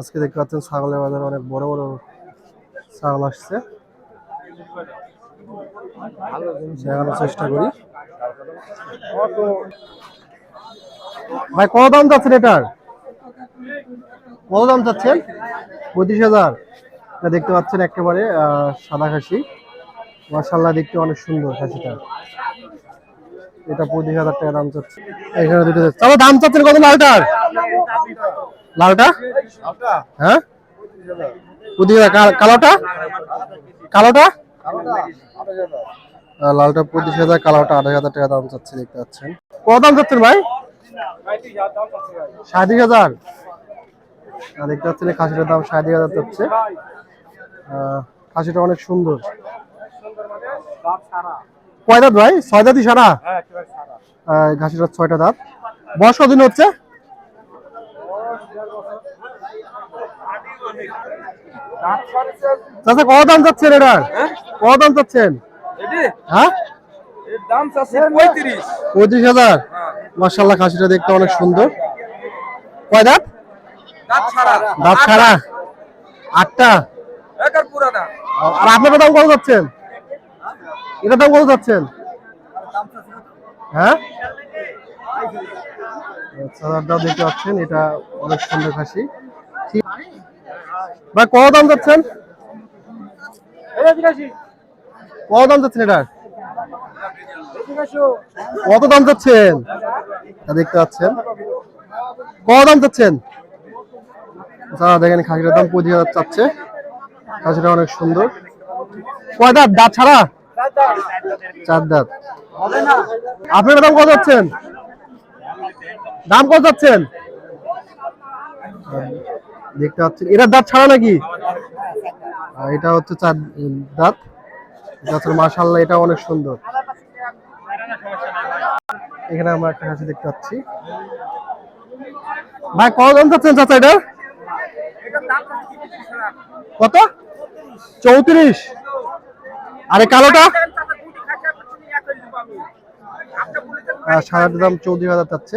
আজকে দেখতে পাচ্ছেন ছাগলের বাজারে অনেক বড় বড় ছাগল আসছে। দেখানোর চেষ্টা করি। ভাই, কত দাম চাচ্ছেন এটার? কত দাম চাচ্ছেন? পঁচিশ হাজার। এটা দেখতে পাচ্ছেন একেবারে সাদা খাসি। মার্শাল্লাহ দেখতে অনেক সুন্দর খাসিটা। এটা পঁচিশ হাজার টাকা দাম চাচ্ছে। এখানে দুটো তবে দাম চাচ্ছেন কত লালটার লালটা? হ্যাঁ? কালোটা? কালোটা? লালটা পঁচিশ হাজার কালোটা আঠাশ হাজার টাকা দাম চাচ্ছে দেখতে পাচ্ছেন। কত দাম চাচ্ছেন ভাই? সাঁত্রিশ হাজার। দেখতে পাচ্ছেন খাসিটার দাম সাঁত্রিশ হাজার চাচ্ছে। খাসিটা অনেক সুন্দর। কয় দাঁত ভাই? ছয় দাঁতই সারা? আহ, ঘাসিটার ছয়টা দাঁত। বয়স কদিন হচ্ছে? চাচা কত দাম চাচ্ছেন এটার কত দাম চাচ্ছেন? হ্যাঁ? পঁয়ত্রিশ। পঁচিশ হাজার? মার্শাল্লাহ খাসিটা দেখতে অনেক সুন্দর। কয় দাঁত? দাঁত ছাড়া। আটটা। একার পুরা দাম আর আপনার দাম কত যাচ্ছেন এটার দাম কত যাচ্ছেন হ্যাঁ? সাদারটাও দেখতে পাচ্ছেন এটা অনেক সুন্দর খাসি। ভাই, কত দাম যাচ্ছেন? কত দাম যাচ্ছেন এটার কত দাম যাচ্ছেন? দেখতে পাচ্ছেন। কত দাম যাচ্ছেন? যারা দেখেন, খাসিটার দাম পঁচিশ হাজার চাচ্ছে। খাসিটা অনেক সুন্দর। কয় দাঁত? দাঁত ছাড়া? চার দাঁত। আপনার দাম কত যাচ্ছেন? দাম কত যাচ্ছেন? দেখতে পাচ্ছেন। এটার দাঁত ছাড়া নাকি? এটা হচ্ছে চার দাঁত। হচ্ছে মাশাল্লাহ, এটা অনেক সুন্দর। এখানে আমরা একটা খাসি দেখতে পাচ্ছি। ভাই, কত দাম চাচ্ছেন চাচা এটা? কত? চৌত্রিশ। আরে কালোটা? সাদাটার দাম চৌত্রিশ হাজার চাচ্ছে।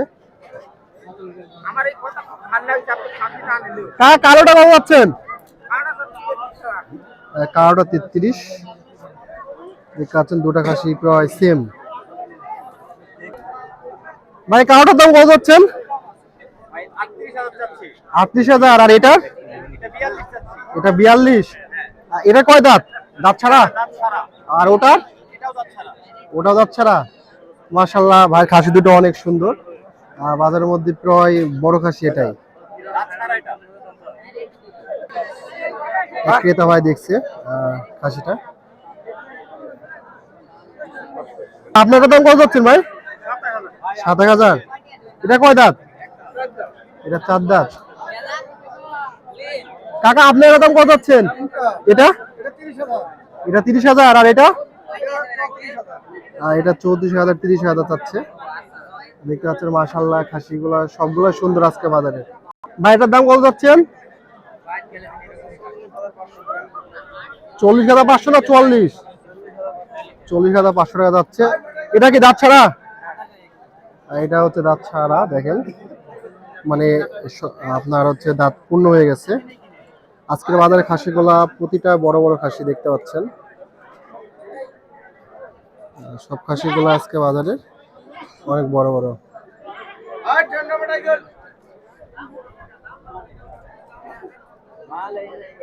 কা কালোটা কত পাচ্ছেন। কালোটা তেত্রিশ। দেখতে পাচ্ছেন দুটা খাসি প্রায় সেম ভাই কালোটার দাম কত যাচ্ছেন আটত্রিশ হাজার আর এটার? এটা বিয়াল্লিশ। এটা কয় দাঁত? দাঁত ছাড়া? আর ওটার? এটাও দাঁত ছাড়া। মাশাল্লাহ ভাই খাসি দুটো অনেক সুন্দর। আর বাজারের মধ্যে প্রায় বড় খাসি এটাই। ক্রেতা ভাই দেখছে খাসিটা। আপনার দাম কত যাচ্ছেন ভাই? সাত এক হাজার। এটা কয় দাঁত? এটা চার দাঁত। কাকা, আপনার দাম কত যাচ্ছেন? এটা? এটা তিরিশ হাজার। আর এটা? এটা চৌত্রিশ হাজার, তিরিশ হাজার চাচ্ছে দেখতে পাচ্ছেন মাশাল্লাহ খাসিগুলো সবগুলো সুন্দর আজকে বাজারে। ভাই এটার দাম কত যাচ্ছেন চল্লিশ হাজার পাঁচশো না চুয়াল্লিশ চল্লিশ হাজার পাঁচশো টাকা যাচ্ছে এটা কি দাঁত ছাড়া এটা হচ্ছে দাঁত ছাড়া দেখেন মানে আপনার হচ্ছে দাঁত পূর্ণ হয়ে গেছে আজকের বাজারে খাসিগুলা প্রতিটা বড় বড় খাসি দেখতে পাচ্ছেন সব খাসিগুলো আজকে বাজারে অনেক বড় বড় เลยอะไรอย่างเงี้ย